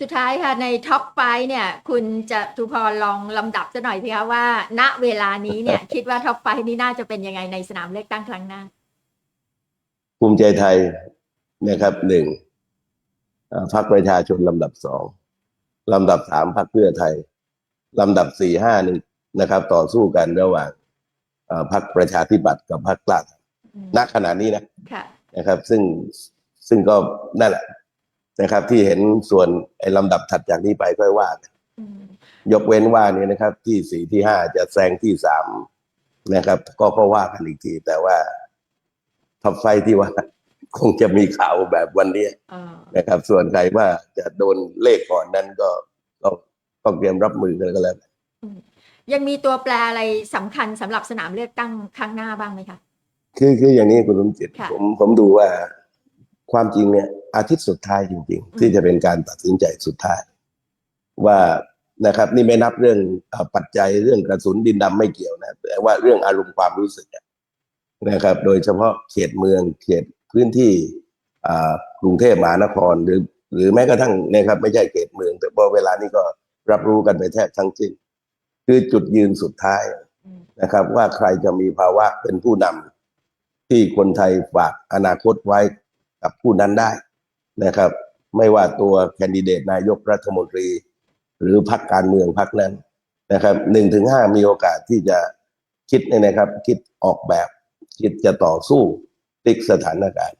สุดท้ายค่ะในท็อปไฟเนี่ยคุณจะทุพรลองลำดับซะหน่อยสิคะว่า ณเวลานี้เนี่ย คิดว่าท็อปไฟนี้น่าจะเป็นยังไงในสนามเลือกตั้งครั้งหน้า ภูมิใจไทยนะครับหนึ่งเอ่อพรรคประชาชนลำดับสองลำดับสามพรรคเพื่อไทยลำดับสี่ห้านี่นะครับ ต่อสู้กันระหว่างเอ่อพรรคประชาธิปัตย์กับพรรคกล้าทอืมำณขณะนี้นะค่ะนะครับ ซึ่งซึ่งก็นั่นแหละ นะครับ ที่เห็นส่วนไอ้ลำดับถัดจากนี้ไปค่อยว่ากันอืมยกเว้นว่านี่นะครับ ที่สี่ที่ห้าจะแซงที่สามนะครับ ก็ก็ว่ากันอีกที แต่ว่าท็อปไฟว์ที่ว่า คงจะมีข่าวแบบวันนี้เออนะครับ ส่วนใครว่าจะโดนเลขก่อนนั้นก็ก็ต้องเตรียมรับมือกันก็แล้วกันยังมีตัวแปรอะไรสำคัญสำหรับสนามเลือกตั้งครั้งหน้าบ้างไหมคะคือคืออย่างนี้คุณสมจิตค่ะผมผมดูว่าความจริงเนี่ย อาทิตย์สุดท้ายจริง ๆ ที่จะเป็นการตัดสินใจสุดท้าย ว่านะครับ นี่ไม่นับเรื่องเอ่อปัจจัยเรื่องกระสุนดินดำไม่เกี่ยวนะแต่ว่าเรื่องอารมณ์ความรู้สึกอะนะครับ โดยเฉพาะเขตเมืองเขตพื้นที่อ่ากรุงเทพมหานครหรือ หรือแม้กระทั่งนะครับ ไม่ใช่เขตเมือง แต่พอเวลานี้ก็รับรู้กันไปแทบทั้งสิ้นคือจุดยืนสุดท้ายอืมนะครับ ว่าใครจะมีภาวะเป็นผู้นำที่คนไทยฝากอนาคตไว้กับผู้นั้นได้ นะครับ ไม่ว่าตัวแคนดิเดตนายกรัฐมนตรี หรือพรรคการเมืองพรรคนั้นนะครับหนึ่งถึงห้ามีโอกาสที่จะคิดนะครับ คิดออกแบบ คิดจะต่อสู้ติกสถานการณ์